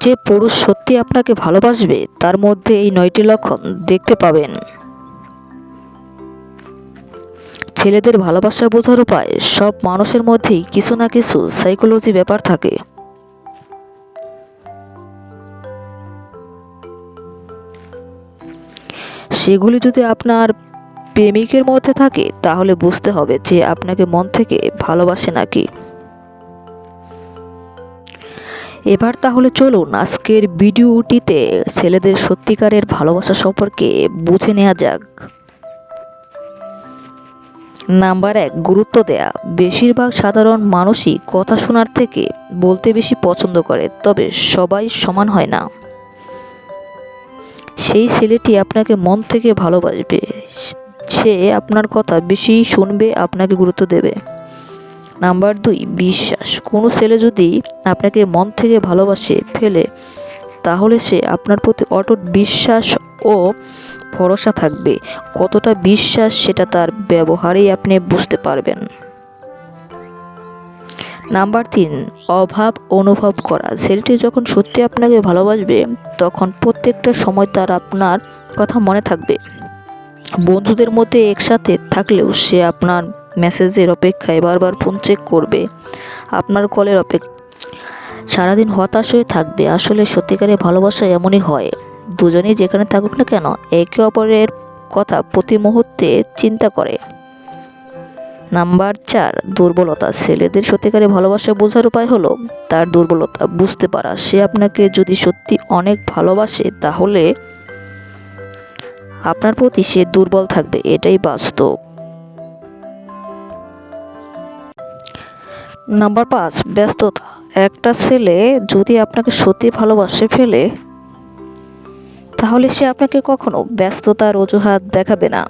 যে পুরুষ সত্যি আপনাকে ভালোবাসবে, তার মধ্যে এই নয়টি লক্ষণ দেখতে পাবেন। ছেলেদের ভালোবাসা বোঝার উপায়, সব মানুষের মধ্যেই কিছু না কিছু সাইকোলজি ব্যাপার থাকে। সেগুলি যদি আপনার প্রেমিকের মধ্যে থাকে, তাহলে বুঝতে হবে যে আপনাকে মন থেকে ভালোবাসে নাকি। এবার তাহলে চলুন আজকের ভিডিওটিতে ছেলেদের সত্যিকারের ভালোবাসা সম্পর্কে বুঝে নেওয়া যাক। নাম্বার এক, গুরুত্ব দেয়া। বেশিরভাগ সাধারণ মানুষই কথা শোনার থেকে বলতে বেশি পছন্দ করে, তবে সবাই সমান হয় না। সেই ছেলেটি আপনাকে মন থেকে ভালোবাসবে। সে আপনার কথা বেশি শুনবে, আপনাকে গুরুত্ব দেবে। নাম্বার দুই, বিশ্বাস। কোনো ছেলে যদি আপনাকে মন থেকে ভালোবাসে, ফেলে, তাহলে সে আপনার প্রতি অটুট বিশ্বাস ও ভরসা থাকবে। কতটা বিশ্বাস, সেটা তার ব্যবহারেই আপনি বুঝতে পারবেন। নাম্বার তিন, অভাব অনুভব করা। ছেলেটি যখন সত্যি আপনাকে ভালোবাসবে, তখন প্রত্যেকটা সময় তার আপনার কথা মনে থাকবে। বন্ধুদের মধ্যে একসাথে থাকলেও সে আপনার মেসেজের অপেক্ষায় বারবার ফোন চেক করবে। আপনার কলের অপেক্ষা সারাদিন হতাশ হয়ে থাকবে। আসলে সত্যিকারের ভালোবাসা এমনই হয়। দুজনেই যেখানে থাকুক না কেন, একে অপরের কথা প্রতি মুহূর্তে চিন্তা করে। নাম্বার চার, দুর্বলতা। ছেলেদের সত্যিকারের ভালোবাসা বোঝার উপায় হলো তার দুর্বলতা। বুঝতে পারা। সে আপনাকে যদি সত্যি অনেক ভালোবাসে, তাহলে আপনার প্রতি সে দুর্বল থাকবে, এটাই বাস্তব। নাম্বার পাঁচ, ব্যস্ততা। একটা ছেলে যদি আপনাকে সত্যি ভালোবাসে ফেলে, তাহলে সে আপনাকে কখনো ব্যস্ততার অজুহাত দেখাবে না।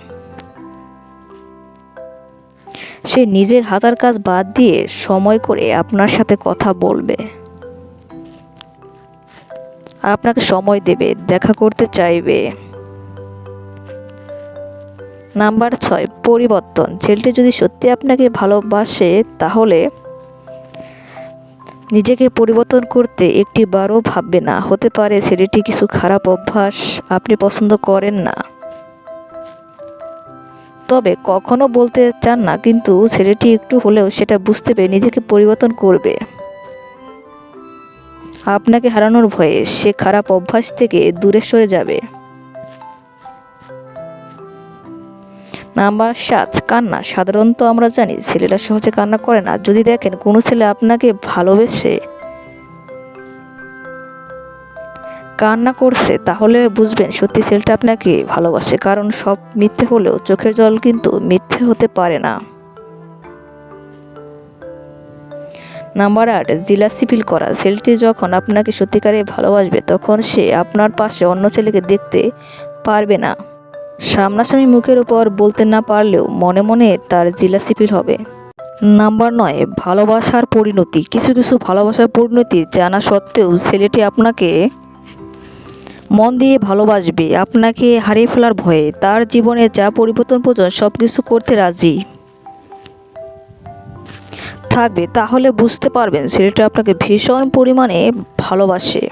সে নিজের হাতার কাজ বাদ দিয়ে সময় করে আপনার সাথে কথা বলবে। আপনাকে সময় দেবে, দেখা করতে চাইবে। নাম্বার ছয়, পরিবর্তন। ছেলেটি যদি সত্যি আপনাকে ভালোবাসে, তাহলে নিজেকে পরিবর্তন করতে একটি বারও ভাববে না। হতে পারে ছেলেটি কিছু খারাপ অভ্যাস আপনি পছন্দ করেন না। তবে কখনো বলতে চান না, কিন্তু ছেলেটি একটু হলেও সেটা বুঝতে পেরে নিজেকে পরিবর্তন করবে। আপনাকে হারানোর ভয়ে সে খারাপ অভ্যাস থেকে দূরে সরে যাবে। নাম্বার সাত, কান্না। সাধারণত আমরা জানি ছেলেরা সহজে কান্না করে না। যদি দেখেন কোনো ছেলে আপনাকে ভালোবেসে কান্না করছে, তাহলে বুঝবেন সত্যি ছেলেটা আপনাকে ভালোবাসে। কারণ সব মিথ্যে হলেও চোখের জল কিন্তু মিথ্যে হতে পারে না। নাম্বার আট জিলাসি ফিল করা। ছেলেটি যখন আপনাকে সত্যিকারে ভালোবাসবে, তখন সে আপনার পাশে অন্য ছেলেকে দেখতে পারবে না। সামনাসামনি মুখের ওপর বলতে না পারলেও মনে মনে তার জিলাসিপিল হবে। নাম্বার নয়, ভালোবাসার পরিণতি। কিছু কিছু ভালোবাসার পরিণতি জানা সত্ত্বেও ছেলেটি আপনাকে মন দিয়ে ভালোবাসবে, আপনাকে হারিয়ে ফেলার ভয়ে। তার জীবনে যা পরিবর্তন প্রয়োজন সব কিছু করতে রাজি থাকবে, তাহলে বুঝতে পারবেন ছেলেটা আপনাকে ভীষণ পরিমাণে ভালোবাসে।